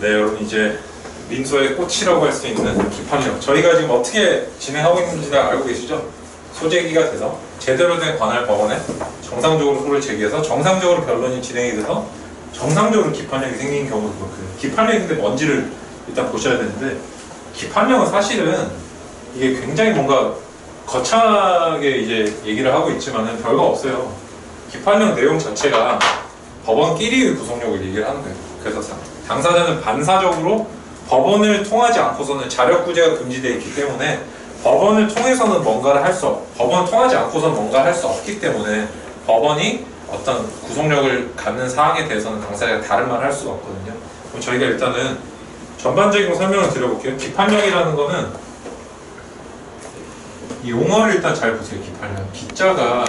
네, 여러분 이제 민소의 꽃이라고 할 수 있는 기판력. 저희가 지금 어떻게 진행하고 있는지 다 알고 계시죠? 소재기가 돼서 제대로 된 관할 법원에 정상적으로 소를 제기해서 정상적으로 변론이 진행이 돼서 정상적으로 기판력이 생긴 경우도 그렇고요. 기판력이 근데 뭔지를 일단 보셔야 되는데 기판력은 사실은 이게 굉장히 뭔가 거창하게 이제 얘기를 하고 있지만은 별거 없어요. 기판력 내용 자체가 법원끼리의 구속력을 얘기를 하는 거예요. 그래서 사- 당사자는 반사적으로 법원을 통하지 않고서는 자력 구제가 금지되어 있기 때문에 법원을 통해서는 뭔가를 할 수 없, 법원을 통하지 않고서는 뭔가를 할 수 없기 때문에 법원이 어떤 구속력을 갖는 사항에 대해서는 당사자가 다른 말을 할 수가 없거든요. 그럼 저희가 일단은 전반적인 설명을 드려볼게요. 기판력이라는 거는 이 용어를 일단 잘 보세요. 기판력. 기자가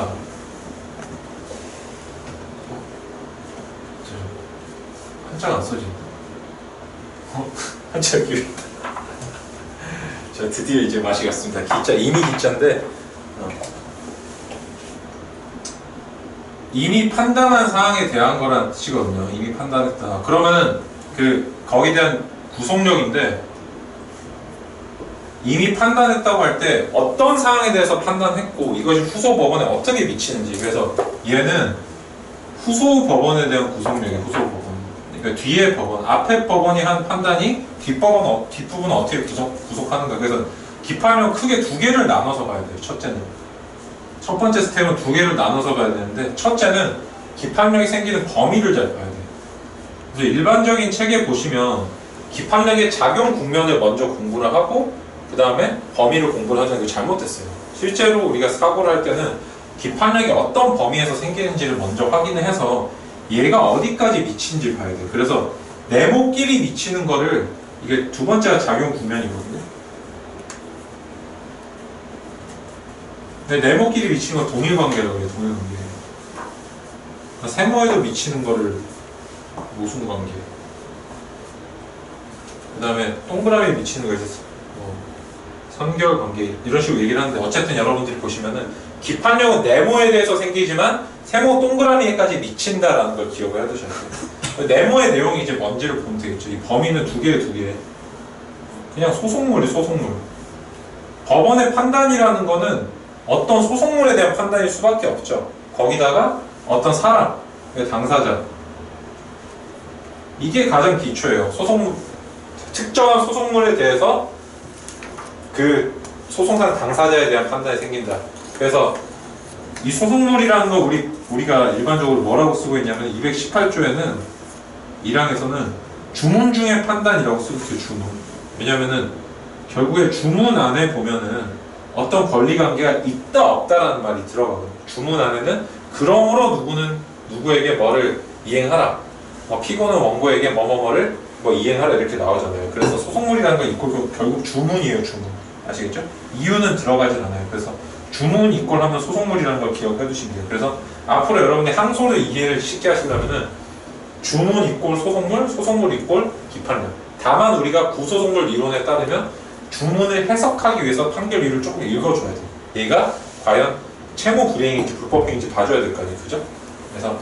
한자가 안 써진다. 어? 한자 기 자 드디어 이제 맛이 갔습니다. 기자 이미 기자인데 어. 이미 판단한 사항에 대한 거란 뜻이거든요. 이미 판단했다. 그러면은 그 거기에 대한 구속력인데 이미 판단했다고 할 때 어떤 사항에 대해서 판단했고 이것이 후소 법원에 어떻게 미치는지 그래서 얘는 후소 법원에 대한 구속력이 후소 법원 그러니까 뒤에 법원 앞에 법원이 한 판단이 뒷법원 어, 뒷부분을 어떻게 구속, 구속하는가 그래서 기판력 크게 두 개를 나눠서 봐야 돼요 첫째는. 첫 번째 스텝은 두 개를 나눠서 봐야 되는데 첫째는 기판력이 생기는 범위를 잘 봐야 돼요. 그래서 일반적인 책에 보시면 기판력의 작용 국면을 먼저 공부를 하고 그 다음에 범위를 공부를 하자는 게 잘못됐어요. 실제로 우리가 사고를 할 때는 기판력이 어떤 범위에서 생기는지를 먼저 확인을 해서 얘가 어디까지 미친지 봐야 돼요. 그래서 네모끼리 미치는 거를 이게 두 번째가 작용 국면이거든요. 근데 네모끼리 미치는 건 동일 관계라고 해요. 동일 관계. 그러니까 세모에도 미치는 거를 모순 관계. 그 다음에 동그라미에 미치는 거 있었어. 뭐 선결 관계 이런 식으로 얘기를 하는데 어쨌든 여러분들이 보시면은 기판력은 네모에 대해서 생기지만 세모 동그라미에까지 미친다라는 걸 기억을 해두셔야 돼요. 네모의 내용이 이제 뭔지를 보면 되겠죠. 이 범위는 두 개에 두 개. 그냥 소속물이 소속물. 법원의 판단이라는 거는 어떤 소속물에 대한 판단일 수밖에 없죠. 거기다가 어떤 사람, 그 당사자. 이게 가장 기초예요. 소속물, 특정한 소속물에 대해서 그 소송상 당사자에 대한 판단이 생긴다. 그래서 이 소속물이라는 거 우리 우리가 일반적으로 뭐라고 쓰고 있냐면 218조에는 1항에서는 주문 중의 판단이라고 쓰고 있어요. 주문. 왜냐면은 결국에 주문 안에 보면은 어떤 권리 관계가 있다 없다라는 말이 들어가거든요. 주문 안에는 그러므로 누구는 누구에게 뭐를 이행하라. 뭐 피고는 원고에게 뭐뭐뭐를 뭐 이행하라 이렇게 나오잖아요. 그래서 소속물이라는 건 결국 주문이에요. 주문. 아시겠죠? 이유는 들어가진 않아요. 그래서 주문 이꼴 하면 소속물이라는 걸 기억해 두시면 돼요. 그래서 앞으로 여러분이 항소를 이해를 쉽게 하시려면은 주문 이꼴 소속물, 소속물 이꼴 기판력. 다만 우리가 구소속물 이론에 따르면 주문을 해석하기 위해서 판결 이유를 조금 읽어줘야 돼요. 얘가 과연 채무 불이행인지 불법행인지 봐줘야 될 거 아니에요. 그죠? 그래서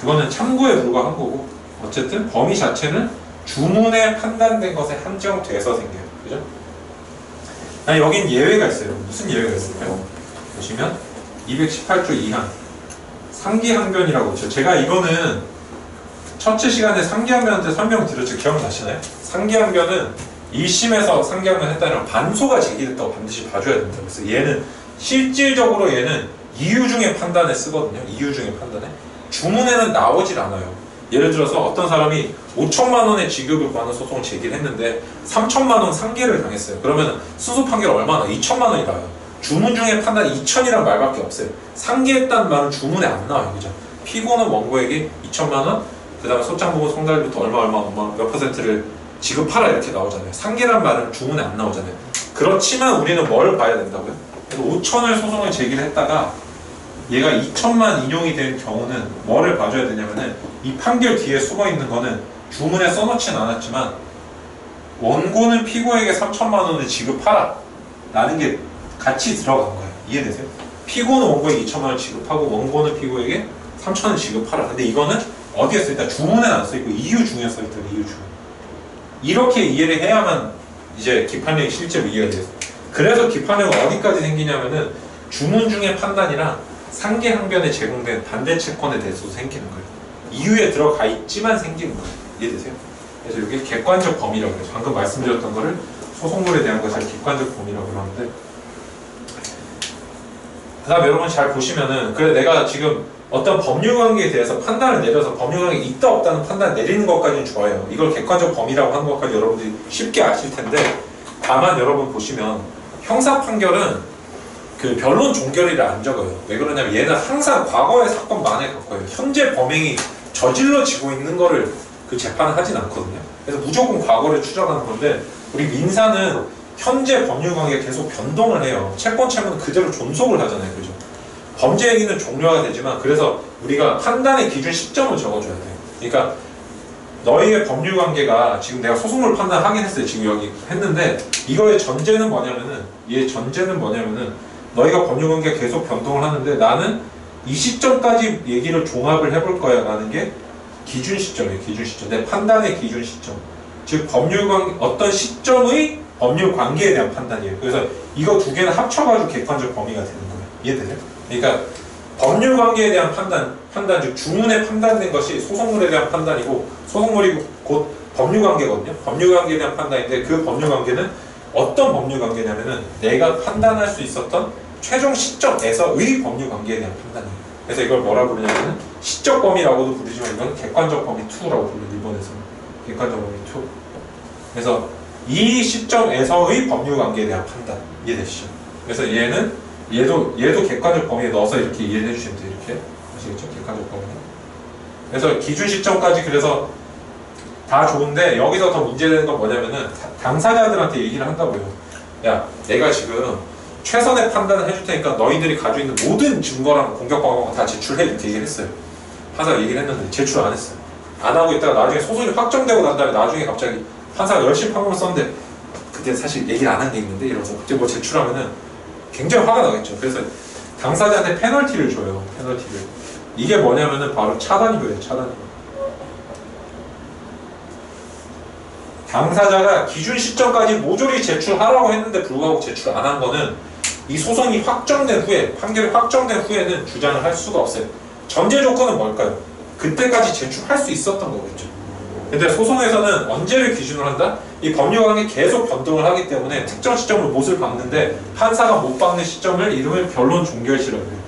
그거는 참고에 불과한 거고 어쨌든 범위 자체는 주문에 판단된 것에 한정돼서 생겨요. 그죠? 아니 여긴 예외가 있어요. 무슨 예외가 있을까요? 보시면 218조 2항 상기항변이라고 있죠. 제가 이거는 첫째 시간에 상기항변한테 설명드렸죠. 기억나시나요? 상기항변은 1심에서 상기항변 했다면 반소가 제기됐다고 반드시 봐줘야 된다. 그래서 얘는 실질적으로 얘는 이유 중에 판단에 쓰거든요. 이유 중에 판단에. 주문에는 나오질 않아요. 예를 들어서 어떤 사람이 5천만 원의 지급을 구하는 소송을 제기를 했는데 3천만 원 상계를 당했어요. 그러면 수수 판결 얼마나? 2천만 원이 나와요. 주문 중에 판단 2천이란 말밖에 없어요. 상계했다는 말은 주문에 안 나와요. 그죠? 피고는 원고에게 2천만 원, 그 다음에 소장부분 송달부터 얼마 얼마 얼마 몇 퍼센트를 지급하라 이렇게 나오잖아요. 상계란 말은 주문에 안 나오잖아요. 그렇지만 우리는 뭘 봐야 된다고요? 5천을 소송을 제기를 했다가 얘가 2천만 인용이 된 경우는 뭐를 봐줘야 되냐면은 이 판결 뒤에 숨어 있는 거는 주문에 써놓진 않았지만 원고는 피고에게 3천만 원을 지급하라 라는 게 같이 들어간 거예요. 이해되세요? 피고는 원고에게 2천만 원 지급하고 원고는 피고에게 3천 원 지급하라. 근데 이거는 어디에 써있다? 주문에 안 써있고 이유 중에 써있다. 이유 중. 이렇게 이해를 해야만 이제 기판력이 실제로 이해가 돼요. 그래서 기판력은 어디까지 생기냐면은 주문 중의 판단이랑 상계 항변에 제공된 반대 채권에 대해서도 생기는 거예요. 이유에 들어가 있지만 생기는 거예요. 이해되세요? 그래서 이게 객관적 범위라고 해요. 방금 말씀드렸던 거를 소송물에 대한 것을 객관적 범위라고 그러는데 그 다음 여러분 잘 보시면은 그래 내가 지금 어떤 법률 관계에 대해서 판단을 내려서 법률 관계 있다 없다는 판단을 내리는 것까지는 좋아요. 이걸 객관적 범위라고 하는 것까지 여러분들이 쉽게 아실 텐데 다만 여러분 보시면 형사 판결은 그 변론 종결이를 안 적어요. 왜 그러냐면 얘는 항상 과거의 사건만에 갖고요. 현재 범행이 저질러지고 있는 거를 그 재판을 하진 않거든요. 그래서 무조건 과거를 추적하는 건데 우리 민사는 현재 법률 관계가 계속 변동을 해요. 채권 채무는 그대로 존속을 하잖아요. 그죠? 범죄 행위는 종료가 되지만 그래서 우리가 판단의 기준 시점을 적어줘야 돼요. 그러니까 너희의 법률 관계가 지금 내가 소송을 판단하긴 했어요. 지금 여기 했는데 이거의 전제는 뭐냐면은 얘 전제는 뭐냐면은 너희가 법률 관계가 계속 변동을 하는데 나는 이 시점까지 얘기를 종합을 해볼 거야 라는 게 기준 시점이에요. 기준 시점. 내 판단의 기준 시점. 즉 법률 관계 어떤 시점의 법률 관계에 대한 판단이에요. 그래서 이거 두 개는 합쳐가지고 객관적 범위가 되는 거예요. 이해되세요? 그러니까 법률 관계에 대한 판단, 판단 즉 주문에 판단된 것이 소송물에 대한 판단이고 소송물이 곧 법률 관계거든요. 법률 관계에 대한 판단인데 그 법률 관계는 어떤 법률 관계냐면은 내가 판단할 수 있었던 최종 시점에서의 법률 관계에 대한 판단이에요. 그래서 이걸 뭐라 부르냐면은 시적 범위라고도 부르지만 이건 객관적 범위 2라고 불러요. 일본에서는 객관적 범위 2. 그래서 이 시점에서의 법률 관계에 대한 판단 이해되시죠? 그래서 얘는 얘도 얘도 객관적 범위에 넣어서 이렇게 이해해 주시면 돼요. 이렇게 아시겠죠? 객관적 범위. 그래서 기준 시점까지 그래서 다 좋은데 여기서 더 문제되는 건 뭐냐면은 당사자들한테 얘기를 한다고요. 야, 내가 지금 최선의 판단을 해줄 테니까 너희들이 가지고 있는 모든 증거랑 공격 방법을 다 제출해 이렇게 얘기를 했어요. 판사가 얘기를 했는데 제출 안 했어요. 안 하고 있다가 나중에 소송이 확정되고 난 다음에 나중에 갑자기 판사가 열심히 판결을 썼는데 그때 사실 얘기를 안 한 게 있는데 이러면서 그때 뭐 제출하면은 굉장히 화가 나겠죠. 그래서 당사자한테 페널티를 줘요. 페널티를. 이게 뭐냐면은 바로 차단이고요. 차단. 당사자가 기준 시점까지 모조리 제출하라고 했는데 불구하고 제출 안 한 거는 이 소송이 확정된 후에 판결이 확정된 후에는 주장을 할 수가 없어요. 전제 조건은 뭘까요? 그때까지 제출할 수 있었던 거겠죠. 근데 소송에서는 언제를 기준으로 한다? 이 법률관계 계속 변동을 하기 때문에 특정 시점을 못을 박는데 판사가 못 박는 시점을 이름을 변론 종결시라고 해요.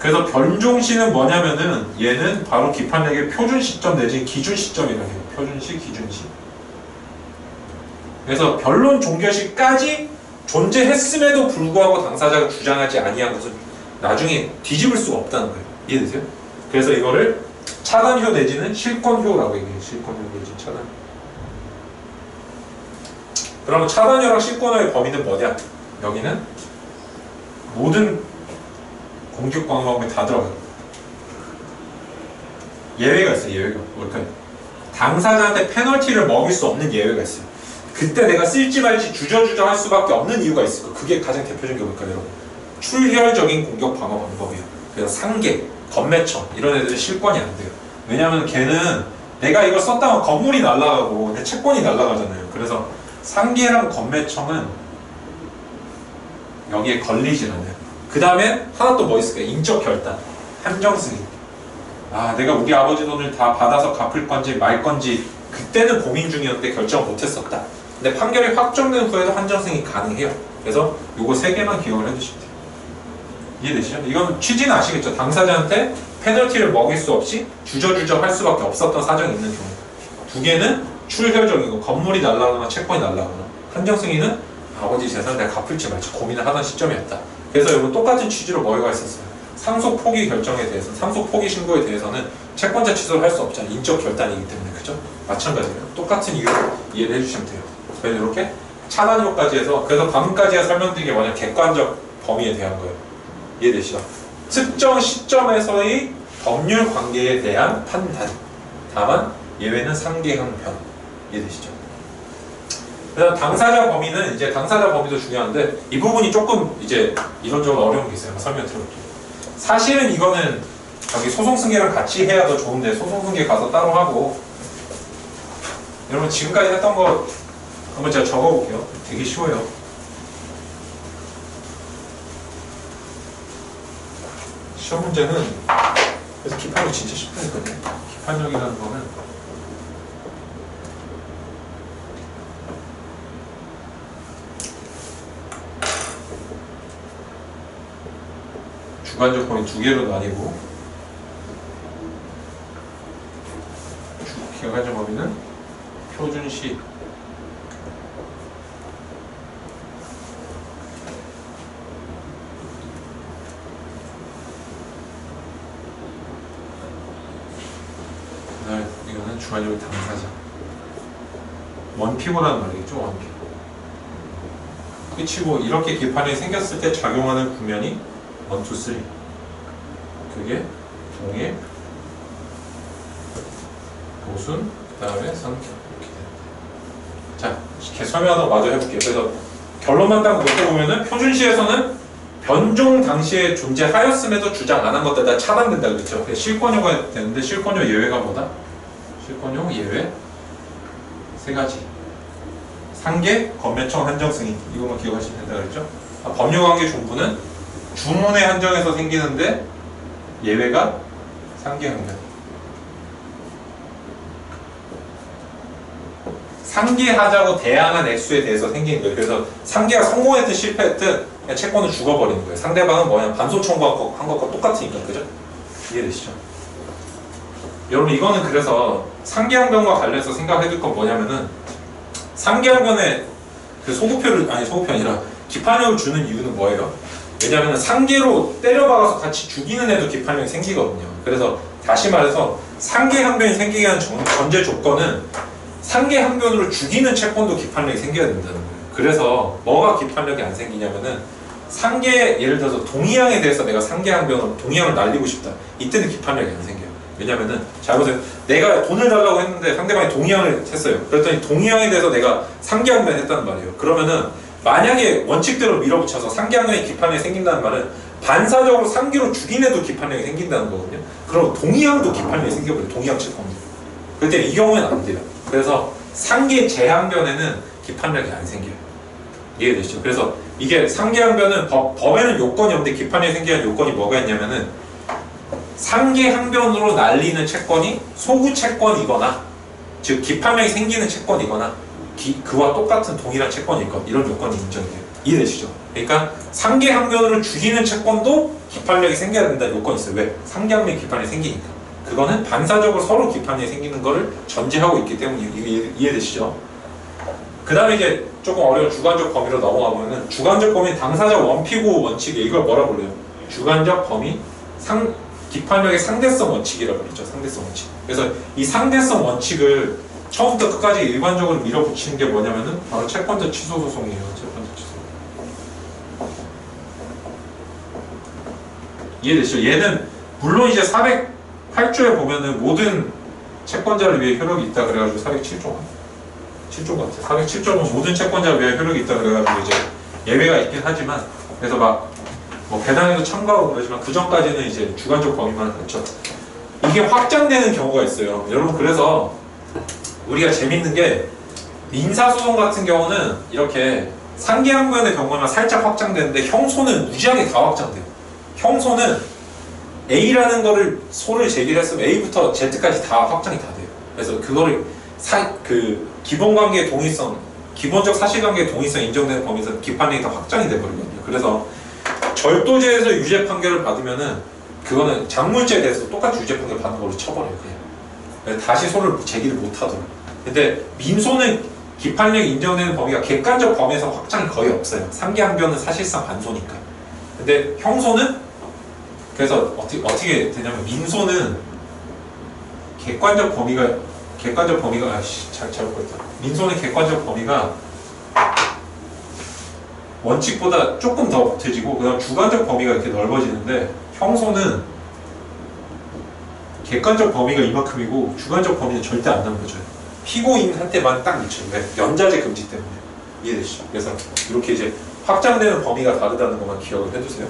그래서 변종시는 뭐냐면은 얘는 바로 기판력의 표준 시점 내지 기준 시점이라고 해요. 표준시, 기준시. 그래서 변론 종결시까지 존재했음에도 불구하고 당사자가 주장하지 아니한 것은 나중에 뒤집을 수가 없다는 거예요. 이해되세요? 그래서 이거를 차단효 내지는 실권효라고 얘기해요. 실권효 내지 차단. 그러면 차단효랑 실권효의 범위는 뭐냐? 여기는 모든 공격 방법이 다 들어가요. 예외가 있어요. 예외가 뭘까요? 당사자한테 페널티를 먹일 수 없는 예외가 있어요. 그때 내가 쓸지 말지 주저주저 할 수밖에 없는 이유가 있을 거예요. 그게 가장 대표적인 게 뭘까요, 여러분? 출혈적인 공격 방어 방법이에요. 그래서 상계, 건매청 이런 애들은 실권이 안 돼요. 왜냐하면 걔는 내가 이걸 썼다면 건물이 날아가고 내 채권이 날아가잖아요. 그래서 상계랑 건매청은 여기에 걸리질 않아요. 그 다음에 하나 또 뭐 있을까요? 인적 결단, 함정 승인. 아, 내가 우리 아버지 돈을 다 받아서 갚을 건지 말 건지 그때는 고민 중이었는데 결정 못했었다. 근데 판결이 확정된 후에도 한정 승인이 가능해요. 그래서 요거 세 개만 기억을 해두시면 돼요. 이해되시죠? 이건 취지는 아시겠죠? 당사자한테 페널티를 먹일 수 없이 주저주저 할 수밖에 없었던 사정이 있는 경우. 두 개는 출혈적이고 건물이 날아가거나 채권이 날아가거나 한정 승인은 아버지 재산 내가 갚을지 말지 고민을 하던 시점이었다. 그래서 여러분 똑같은 취지로 뭐가 있었어요? 상속 포기 결정에 대해서 상속 포기 신고에 대해서는 채권자 취소를 할 수 없잖아요. 인적 결단이기 때문에 그죠? 마찬가지예요. 똑같은 이유로 이해를 해주시면 돼요. 그래서 이렇게 차단효까지 해서 그래서 방금까지 설명드린 게 뭐냐 객관적 범위에 대한 거예요. 이해되시죠? 특정 시점에서의 법률 관계에 대한 판단. 다만 예외는 상계형편. 이해되시죠? 그래서 당사자 범위는 이제 당사자 범위도 중요한데 이 부분이 조금 이제 이론적으로 어려운 게 있어요. 설명 드려볼게요. 사실은 이거는 여기 소송 승계랑 같이 해야 더 좋은데 소송 승계 가서 따로 하고 여러분 지금까지 했던 거 한번 제가 적어볼게요. 되게 쉬워요. 시험 문제는 그래서 기판력 진짜 쉽다니까요. 기판력이라는 거는 주관적 범위 두 개로 나뉘고 주- 객관적 범위는 표준식 그다음에 이거는 주관적인 당사자. 원피고라는 말이겠죠 원피고. 끝이고 이렇게 기판이 생겼을 때 작용하는 국면이 1, 2, 3 그게 동해 보순 그 다음에 성격 이렇게 자 이렇게 설명하다 마저 해볼게요. 그래서 결론만 딱 놓고보면은 표준시에서는 변종 당시에 존재하였음에도 주장 안 한 것들 다 차단된다 그랬죠. 실권효가 되는데 실권효 예외가 뭐다? 실권효 예외 세 가지 상계, 건매청, 한정 승인 이것만 기억하시면 된다 그랬죠 아, 법률관계 종부는 주문의 한정에서 생기는데 예외가 상계 항변 상계하자고 대항한 액수에 대해서 생기는 거예요. 그래서 상계가 성공했든 실패했든 채권은 죽어버리는 거예요. 상대방은 뭐냐 반소 청구한 것과 똑같으니까 그죠? 이해되시죠? 여러분 이거는 그래서 상계항변과 관련해서 생각해둘 건 뭐냐면은 상계항변에 그 소구표를 아니 소구표 아니라 기판력을 주는 이유는 뭐예요? 왜냐하면 상계로 때려박아서 같이 죽이는 애도 기판력이 생기거든요. 그래서 다시 말해서 상계항변이 생기게 하는 전- 전제 조건은 상계 항변으로 죽이는 채권도 기판력이 생겨야 된다는 거예요. 그래서 뭐가 기판력이 안 생기냐면은 상계 예를 들어서 동의항에 대해서 내가 상계 항변으로 동의항을 날리고 싶다. 이때는 기판력이 안 생겨요. 왜냐면은 잘 보세요. 내가 돈을 달라고 했는데 상대방이 동의항을 했어요. 그랬더니 동의항에 대해서 내가 상계 항변 했다는 말이에요. 그러면은 만약에 원칙대로 밀어붙여서 상계 항변이 기판력이 생긴다는 말은 반사적으로 상계로 죽인 애도 기판력이 생긴다는 거거든요. 그럼 동의항도 기판력이 생겨버려요. 동의항 채권도. 그때 이 경우에는 안 돼요. 그래서 상계 재항변에는 기판력이 안 생겨요. 이해되시죠? 그래서 이게 상계항변은 법, 법에는 요건이 없는데 기판력이 생기는 요건이 뭐가 있냐면은 상계 항변으로 날리는 채권이 소구 채권이거나 즉 기판력이 생기는 채권이거나 기- 그와 똑같은 동일한 채권일 것 이런 요건이 인정돼요. 이해되시죠? 그러니까 상계 항변으로 죽이는 채권도 기판력이 생겨야 된다는 요건이 있어요. 왜? 상계 항변 기판이 생기니까. 그거는 반사적으로 서로 기판이 생기는 거를 전제하고 있기 때문에 이해- 이해되시죠? 그 다음에 이제 조금 어려운 주관적 범위로 넘어가 보면은 주관적 범위 당사자 원피고 원칙이 이걸 뭐라 불러요? 주관적 범위 상 기판력의 상대성 원칙이라고 그러죠. 상대성 원칙. 그래서 이 상대성 원칙을 처음부터 끝까지 일반적으로 밀어붙이는 게 뭐냐면은 바로 채권자 취소 소송이에요. 채권자 취소. 이해되시죠? 얘는 물론 이제 408조에 보면은 모든 채권자를 위해 효력이 있다 그래가지고 407조 7조 같아. 407조는 모든 채권자를 위해 효력이 있다 그래가지고 이제 예외가 있긴 하지만 그래서 막 뭐 배당에도 참가하고 그러지만 그 전까지는 이제 주관적 범위만 그렇죠. 이게 확장되는 경우가 있어요. 여러분 그래서 우리가 재밌는 게 민사소송 같은 경우는 이렇게 상계항변의 경우만 살짝 확장되는데 형소는 무지하게 다 확장돼요. 형소는 A라는 거를 소를 제기를 했으면 A부터 Z까지 다 확장이 다 돼요. 그래서 그거를 사, 그 기본관계의 동의성, 기본적 사실관계의 동의성 인정되는 범위에서 기판력이 다 확장이 돼버리거든요. 그래서 절도죄에서 유죄 판결을 받으면은 그거는 작물죄에 대해서 똑같이 유죄 판결 받는 걸로 쳐버려요. 그냥. 그래서 다시 소를 제기를 못하더라고요. 근데 민소는 기판력이 인정되는 범위가 객관적 범위에서 확장이 거의 없어요. 상계항변은 사실상 반소니까. 근데 형소는 그래서 어떻게 어떻게 되냐면 민소는 객관적 범위가 객관적 범위가 아씨 잘 잘못 보였다. 민소는 객관적 범위가 원칙보다 조금 더 보태지고 그다음 주관적 범위가 이렇게 넓어지는데 형소는 객관적 범위가 이만큼이고 주관적 범위는 절대 안 넓어져요. 피고인한테만 딱. 왜? 연자제 금지 때문에 이해되시죠? 그래서 이렇게 이제 확장되는 범위가 다르다는 것만 기억을 해두세요.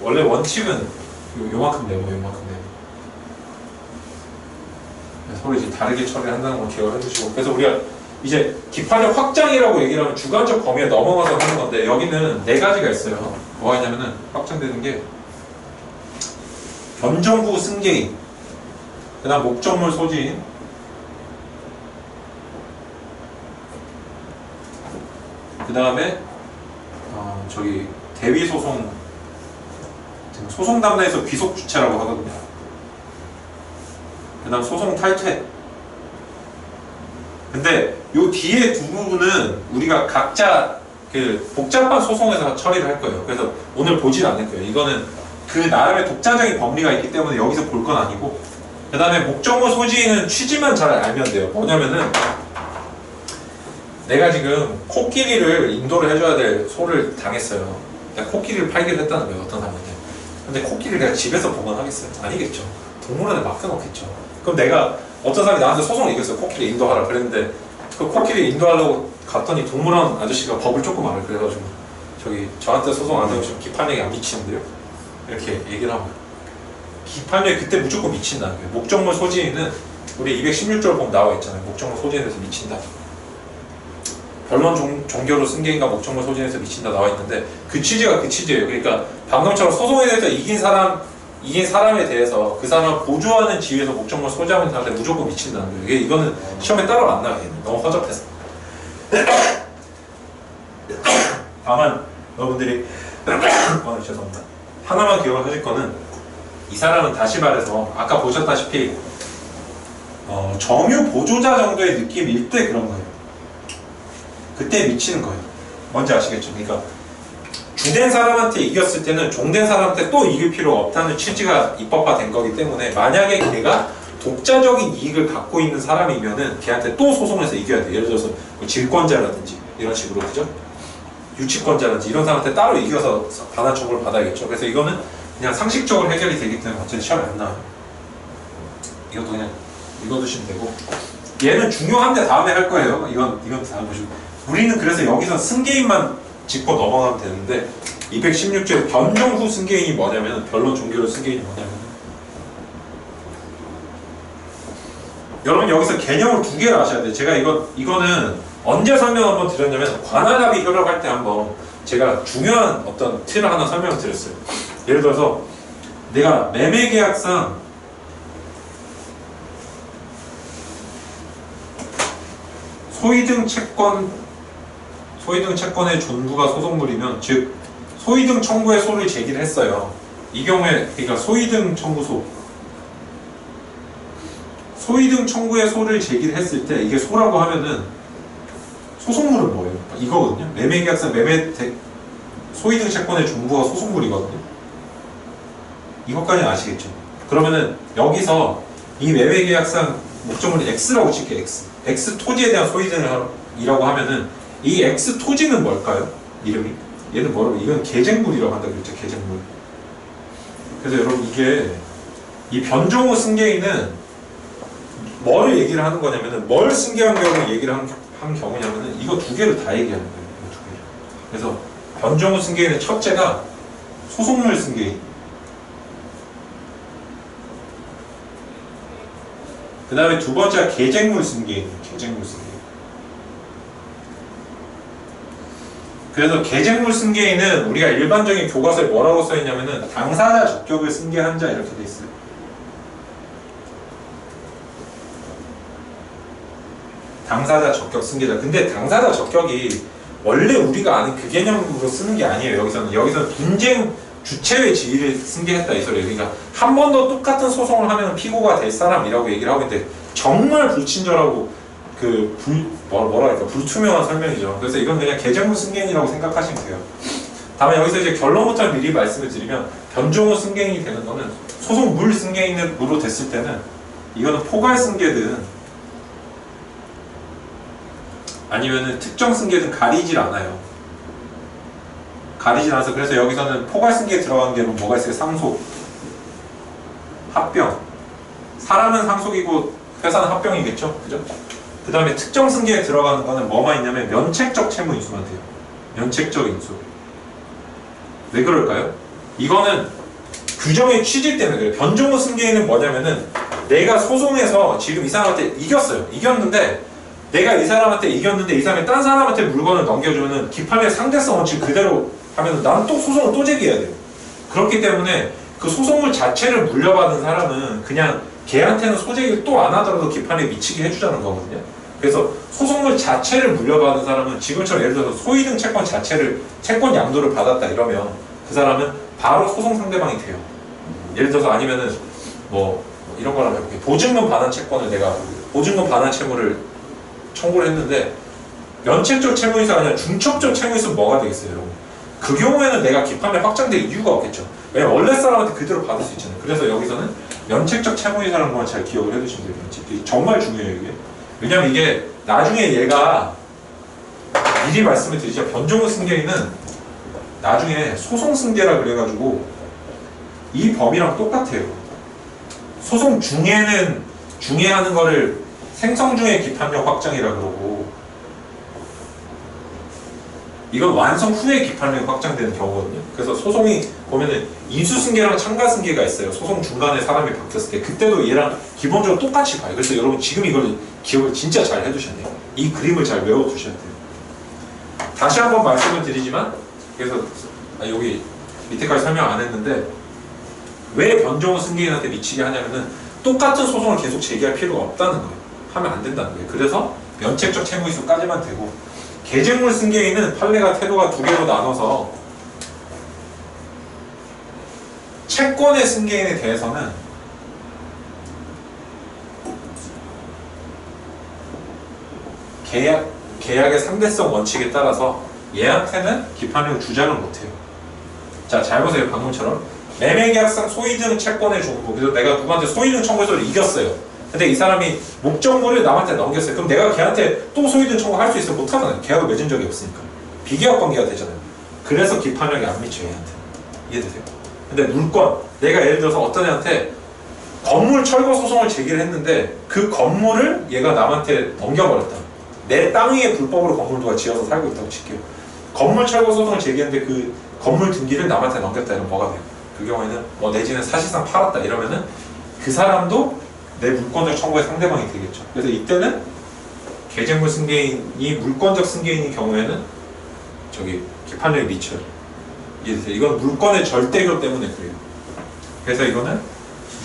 원래 원칙은 요, 요만큼 내고 요만큼 내고 서로 이제 다르게 처리를 한다는 걸 기억을 해두시고 그래서 우리가 이제 기판적 확장이라고 얘기를 하면 주관적 범위에 넘어가서 하는 건데 여기는 네 가지가 있어요. 뭐가 있냐면은 확장되는 게 변종부 승계인 그다음 목적물 소지인 그 다음에 어, 저기 대위 소송 소송 담당에서 귀속 주체라고 하거든요. 그 다음 소송 탈퇴. 근데 요 뒤에 두 부분은 우리가 각자 그 복잡한 소송에서 처리를 할 거예요. 그래서 오늘 보질 않을 거예요. 이거는 그 나름의 독자적인 법리가 있기 때문에 여기서 볼 건 아니고 그 다음에 목적물 소지는 취지만 잘 알면 돼요. 뭐냐면은 내가 지금 코끼리를 인도를 해줘야 될 소를 당했어요. 코끼리를 팔기로 했다는 거예요. 어떤 사람한테. 근데 코끼리를 내가 집에서 보관하겠어요? 아니겠죠. 동물원에 맡겨놓겠죠. 그럼 내가 어떤 사람이 나한테 소송을 이겼어요. 코끼리 인도하라 그랬는데 그 코끼리 인도하려고 갔더니 동물원 아저씨가 법을 조금 알아요. 그래가지고 저기 저한테 소송 안 해오시면 기판력이 안 미치는데요. 이렇게 얘기를 하고 기판력이 그때 무조건 미친다는. 목적물 소지는 우리 216절 보면 나와 있잖아요. 목적물 소지에 대해서 미친다. 변론 종, 종교로 승계인과 목적물 소진에서 미친다 나와 있는데 그 취지가 그 취지예요. 그러니까 방금처럼 소송에 대해서 이긴 사람 이긴 사람에 대해서 그 사람을 보조하는 지위에서 목적물 소지하는 사람한테 무조건 미친다는 거예요. 이게 이거는 시험에 따로 안 나와요. 너무 허접해서. 다만 여러분들이 어, 죄송합니다. 하나만 기억을 하실 거는 이 사람은 다시 말해서 아까 보셨다시피 어, 정유 보조자 정도의 느낌일 때 그런 거예요. 그때 미치는 거예요. 뭔지 아시겠죠? 그러니까 주된 사람한테 이겼을 때는 종된 사람한테 또 이길 필요가 없다는 취지가 입법화된 거기 때문에 만약에 걔가 독자적인 이익을 갖고 있는 사람이면은 걔한테 또 소송해서 이겨야 돼. 예를 들어서 뭐 질권자라든지 이런 식으로 그죠? 유치권자라든지 이런 사람한테 따로 이겨서 반환 청구를 받아야겠죠. 그래서 이거는 그냥 상식적으로 해결이 되기 때문에 어쨌든 시험에 안 나와요. 이것도 그냥 읽어두시면 되고 얘는 중요한데 다음에 할 거예요. 이건 이건 다음 보시고 우리는 그래서 여기서 승계인만 짚고 넘어가면 되는데 216조의 변종 후 승계인이 뭐냐면 변론 종교로 승계인이 뭐냐면 여러분 여기서 개념을 두 개를 아셔야 돼요. 제가 이거 이거는 언제 설명 한번 드렸냐면 관할합의 효력할 때 한번 제가 중요한 어떤 틀을 하나 설명을 드렸어요. 예를 들어서 내가 매매 계약상 소위 등 채권 소위 등 채권의 존부가 소송물이면 즉 소위 등 청구의 소를 제기를 했어요. 이 경우에 그러니까 소위 등 청구소 소위 등 청구의 소를 제기를 했을 때 이게 소라고 하면은 소송물은 뭐예요? 이거거든요. 매매계약상 매매 대, 소위 등 채권의 존부가 소송물이거든요. 이것까지 아시겠죠? 그러면은 여기서 이 매매계약상 목적물이 X라고 칠게요. X. X 토지에 대한 소위 등이라고 하면은 이 X 토지는 뭘까요? 이름이? 얘는 뭐라고? 이건 계쟁물이라고 한다 그랬죠. 계쟁물. 그래서 여러분 이게 이 변종호 승계인은 뭘 얘기를 하는 거냐면은 뭘 승계한 경우 얘기를 한, 한 경우냐면은 이거 두 개를 다 얘기하는 거예요. 이거 두 개를. 그래서 변종호 승계인의 첫째가 소송물 승계인. 그 다음에 두 번째가 계쟁물 승계인. 계쟁물 승계인. 그래서 계쟁물 승계인은 우리가 일반적인 교과서에 뭐라고 써있냐면은 당사자 적격을 승계 한 자 이렇게 돼 있어요. 당사자 적격 승계자. 근데 당사자 적격이 원래 우리가 아는 그 개념으로 쓰는 게 아니에요. 여기서는 여기서 분쟁 주체의 지위를 승계했다 이 소리예요. 그러니까 한 번 더 똑같은 소송을 하면 피고가 될 사람이라고 얘기를 하고 있는데 정말 불친절하고 그 불, 뭐, 뭐라 할까 불투명한 설명이죠. 그래서 이건 그냥 계정부 승계인이라고 생각하시면 돼요. 다만 여기서 이제 결론부터 미리 말씀을 드리면 변종후 승계인이 되는 거는 소송 물 승계인으로 됐을 때는 이거는 포괄 승계든 아니면은 특정 승계든 가리질 않아요. 가리질 않아서 그래서 여기서는 포괄 승계에 들어가는 게 뭐가 있어요? 상속, 합병. 사람은 상속이고 회사는 합병이겠죠, 그죠? 그 다음에 특정 승계에 들어가는 거는 뭐만 있냐면 면책적 채무 인수만 돼요. 면책적 인수. 왜 그럴까요? 이거는 규정의 취지 때문에 그래요. 변종후 승계에는 뭐냐면은 내가 소송해서 지금 이 사람한테 이겼어요. 이겼는데 내가 이 사람한테 이겼는데 이 사람이 딴 사람한테 물건을 넘겨주면은 기판의 상대성 원칙 그대로 하면 나는 또 소송을 또 제기해야 돼요. 그렇기 때문에 그 소송물 자체를 물려받은 사람은 그냥 걔한테는 소재기를 또 안 하더라도 기판에 미치게 해주자는 거거든요. 그래서 소송물 자체를 물려받은 사람은 지금처럼 예를 들어서 소유등 채권 자체를 채권 양도를 받았다 이러면 그 사람은 바로 소송 상대방이 돼요. 예를 들어서 아니면은 뭐 이런 거라면 해볼게요. 보증금 반환 채권을 내가 보증금 반환 채무를 청구를 했는데 면책적 채무이사가 아니라 중첩적 채무이사는 뭐가 되겠어요, 여러분? 그 경우에는 내가 기판에 확장될 이유가 없겠죠. 왜냐면 원래 사람한테 그대로 받을 수 있잖아요. 그래서 여기서는 면책적 채무이사라는 것만 잘 기억을 해두시면 돼요. 정말 중요해요, 이게. 왜냐면 이게 나중에 얘가 미리 말씀을 드리죠. 변종의 승계인은 나중에 소송 승계라 그래가지고 이 법이랑 똑같아요. 소송 중에는 중에 하는 거를 생성 중의 기판력 확장이라 그러고 이건 완성 후에 기판력이 확장되는 경우거든요. 그래서 소송이 보면은 인수승계랑 참가승계가 있어요. 소송 중간에 사람이 바뀌었을 때 그때도 얘랑 기본적으로 똑같이 봐요. 그래서 여러분 지금 이걸 기억을 진짜 잘 해두셔야 돼요. 이 그림을 잘 외워두셔야 돼요. 다시 한번 말씀을 드리지만 그래서 아, 여기 밑에까지 설명 안 했는데 왜 변종을 승계인한테 미치게 하냐면은 똑같은 소송을 계속 제기할 필요가 없다는 거예요. 하면 안 된다는 거예요. 그래서 면책적 채무이수까지만 되고 계쟁물 승계인은 판례가 태도가 두 개로 나눠서 채권의 승계인에 대해서는 계약, 계약의 상대성 원칙에 따라서 얘한테는 기판력을 주장을 못해요. 자, 잘 보세요. 방금처럼. 매매계약상 소유등 채권의 종부. 그래서 내가 누구한테 소유등 청구해서 이겼어요. 근데 이 사람이 목적물을 남한테 넘겼어요. 그럼 내가 걔한테 또 소유등 청구할 수 있어요? 못하잖아요. 계약을 맺은 적이 없으니까. 비계약 관계가 되잖아요. 그래서 기판력이 안 미쳐요, 얘한테. 이해되세요? 근데 물건, 내가 예를 들어서 어떤 애한테 건물 철거 소송을 제기를 했는데 그 건물을 얘가 남한테 넘겨버렸다. 내 땅 위에 불법으로 건물 누가 지어서 살고 있다고 칠게요. 건물 철거 소송을 제기했는데 그 건물 등기를 남한테 넘겼다 이러면 뭐가 돼요? 그 경우에는 뭐 내지는 사실상 팔았다 이러면은 그 사람도 내 물권적 청구의 상대방이 되겠죠. 그래서 이때는 계쟁물 승계인이 물권적 승계인인 경우에는 저기 기판력이 미쳐요. 이해되세요? 이건 물권의 절대효 때문에 그래요. 그래서 이거는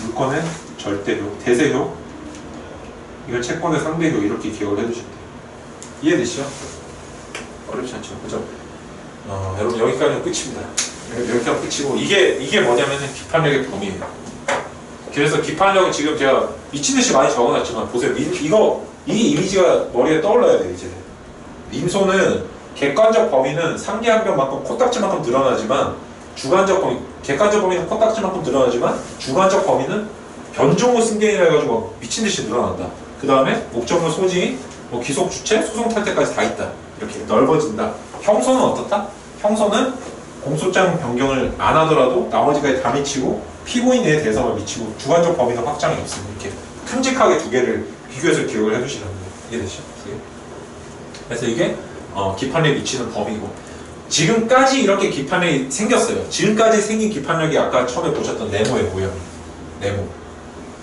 물권의 절대효, 대세효, 이걸 채권의 상대효 이렇게 기억을 해주시면 돼요. 이해되시죠? 어렵지 않죠? 그죠? 어, 여러분 여기까지는 끝입니다. 여기까지 끝이고 이게 이게 뭐냐면은 기판력의 범위예요. 그래서 기판력은 지금 제가 미친 듯이 많이 적어놨지만 보세요. 민, 이거 이 이미지가 머리에 떠올라야 돼요 이제. 민소는 객관적 범위는 상계 한변만큼 코딱지만큼 늘어나지만 주관적 범위, 객관적 범위는 코딱지만큼 늘어나지만 주관적 범위는 변종후 승계인이라 해가지고 미친 듯이 늘어난다. 그 다음에 목적물 소지, 뭐 기속 주체, 소송 탈퇴까지 다 있다. 이렇게 넓어진다. 형소는 어떻다? 형소는 공소장 변경을 안 하더라도 나머지까지 다 미치고 피고인에 대해서만 미치고 주관적 범위는 확장이 없습니다. 이렇게 큼직하게 두 개를 비교해서 기억을 해주시라는 거예요. 이해되시죠? 두 개. 그래서 이게 어, 기판에 미치는 범위고 지금까지 이렇게 기판이 생겼어요. 지금까지 생긴 기판력이 아까 처음에 보셨던 네모의 모양. 네모.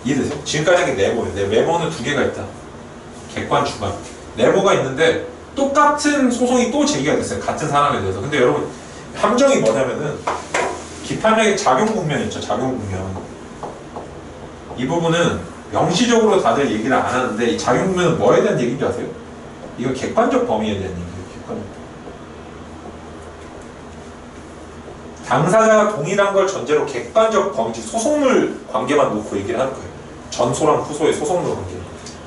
이해되세요? 지금까지 생긴 네모예요. 네, 네모는 두 개가 있다. 객관, 주관. 네모가 있는데 똑같은 소송이 또 제기가 됐어요. 같은 사람에 대해서. 근데 여러분 함정이 뭐냐면은 기판력의 작용 국면 있죠. 작용 국면. 이 부분은 명시적으로 다들 얘기를 안 하는데 이 작용 국면은 뭐에 대한 얘기인지 아세요? 이건 객관적 범위에 대한 얘기예요. 객관적. 당사자가 동일한 걸 전제로 객관적 범위, 즉 소송물 관계만 놓고 얘기를 하는 거예요. 전소랑 후소의 소송물 관계.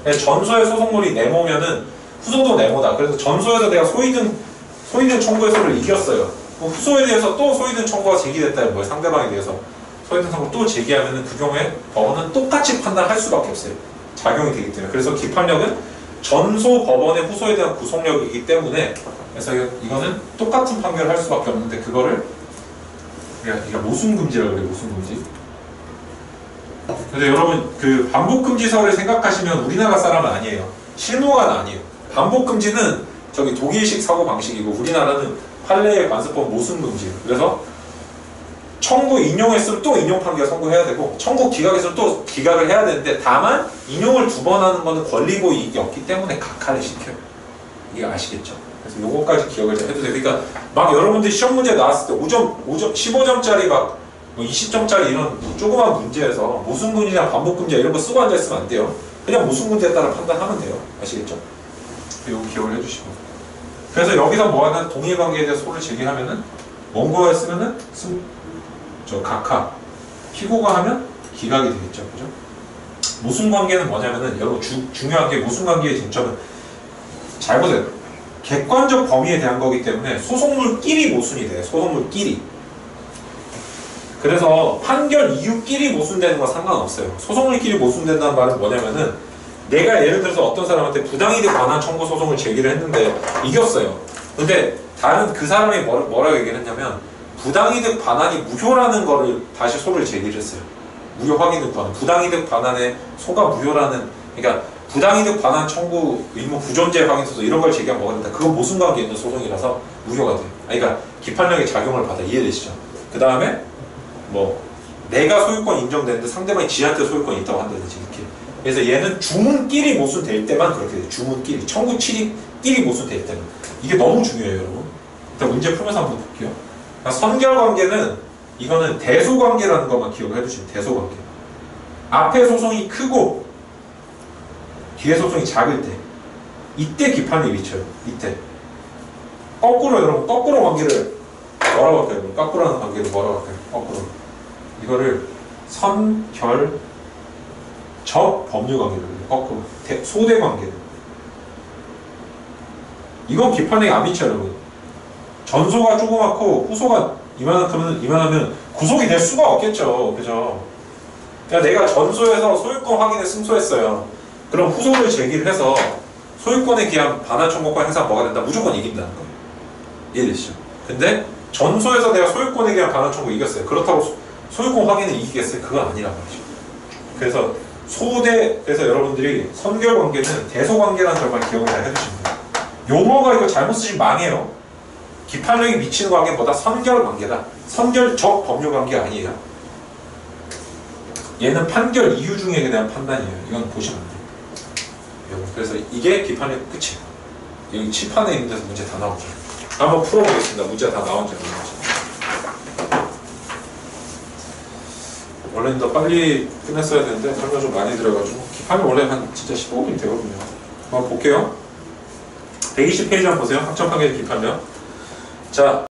근데 전소의 소송물이 네모면은 후소도 네모다. 그래서 전소에서 내가 소위등 소위등 청구해서를 이겼어요. 그럼 후소에 대해서 또 소위등 청구가 제기됐다는 거예요. 상대방에 대해서 소위등 청구 또 제기하면은 그 경우에 법원은 똑같이 판단할 수밖에 없어요. 작용이 되기 때문에. 그래서 기판력은 전소 법원의 후소에 대한 구속력이기 때문에 그래서 이거는 똑같은 판결을 할 수밖에 없는데 그거를 우리가 모순 금지라고 그래요. 모순 금지. 근데 여러분 그 반복 금지서를 생각하시면 우리나라 사람은 아니에요. 실무관 아니에요. 반복 금지는 저기 독일식 사고 방식이고 우리나라는 판례의 관습법 모순 금지. 그래서 청구 인용했으면 또 인용 판결 선고해야 되고 청구 기각했으면 또 기각을 해야 되는데 다만 인용을 두 번 하는 거는 권리고 이익이 없기 때문에 각하를 시켜요. 이게 아시겠죠? 그래서 요거까지 기억을 좀 해두세요. 그러니까 막 여러분들이 시험 문제 나왔을 때 5점, 5점, 15점짜리 막 20점짜리 이런 조그만 문제에서 모순군이나 반복군자 이런 거 쓰고 앉아있으면 안 돼요. 그냥 모순군자에 따라 판단하면 돼요. 아시겠죠? 이거 기억을 해주시고. 그래서 여기서 뭐 하는 동일 관계에 대해서 소를 제기 하면은 원고가 했으면은 승, 저 각하, 피고가 하면 기각이 되겠죠. 그죠? 모순관계는 뭐냐면은 여러분 주, 중요한 게 모순관계의 쟁점은 잘 보세요. 객관적 범위에 대한 거기 때문에 소송물끼리 모순이 돼요. 소송물끼리. 그래서 판결 이유끼리 모순되는 건 상관없어요. 소송물끼리 모순된다는 말은 뭐냐면은 내가 예를 들어서 어떤 사람한테 부당이득 반환 청구 소송을 제기를 했는데 이겼어요. 근데 다른 그 사람이 뭐, 뭐라고 얘기를 했냐면 부당이득 반환이 무효라는 거를 다시 소를 제기를 했어요. 무효 확인을 구하는 부당이득 반환의 소가 무효라는 그러니까 부당이득 반환 청구 의무 부존재 확인 소송 이런 걸 제기하면 뭐가 된다. 그건 모순관계 있는 소송이라서 무효가 돼요. 아니, 그러니까 기판력의 작용을 받아 이해되시죠? 그 다음에 뭐 내가 소유권 인정되는데 상대방이 지한테 소유권이 있다고 한다든지 이렇게. 그래서 얘는 주문끼리 모순될 때만 그렇게 돼요. 주문끼리 청구 치리끼리 모순될 때만 이게 너무 중요해요, 여러분. 일단 문제 풀면서 한번 볼게요. 그러니까 선결관계는 이거는 대소관계라는 것만 기억을 해두시면 돼요, 대소관계. 앞에 소송이 크고 뒤에 소송이 작을 때 이때 기판이 미쳐요. 이때 거꾸로 여러분 거꾸로 관계를 뭐라고 할까요? 거꾸로 하는 관계를 뭐라고 할까요? 거꾸로 이거를 선결 적 법률 관계를 거꾸로 대- 소대 관계를. 이건 안 미쳐 여러분. 전소가 조그맣고 후소가 이만하면 이만하면 구속이 될 수가 없겠죠. 그죠? 그러니까 내가 전소에서 소유권 확인에 승소했어요. 그럼 후소를 제기를 해서 소유권에 기한 반환 청구권 행사 뭐가 된다? 무조건 이긴다는 거예요. 이해되시죠? 근데 전소에서 내가 소유권에 기한 반환 청구 이겼어요. 그렇다고 소- 소유권 확인을 이기겠어요? 그건 아니란 말이죠. 그래서 소대 그래서 여러분들이 선결 관계는 대소 관계라는 점만 기억을 잘 해주시면 돼요 용어가 이거 잘못 쓰시면 망해요 기판력이 미치는 관계보다 선결 관계다. 선결적 법률 관계 아니에요. 얘는 판결 이유 중에 대한 판단이에요. 이건 보시면 안 돼요. 그래서 이게 기판의 끝이에요. 여기 칠판에 있는 데서 문제 다 나오죠. 한번 풀어보겠습니다. 문제 다 나온지 안 나온지. 원래는 더 빨리 끝냈어야 되는데 설명 좀 많이 들어가지고 기판이 원래 한 진짜 15분이 되거든요. 한번 볼게요. 120페이지 한번 보세요. 학점 판결 기판요. 자,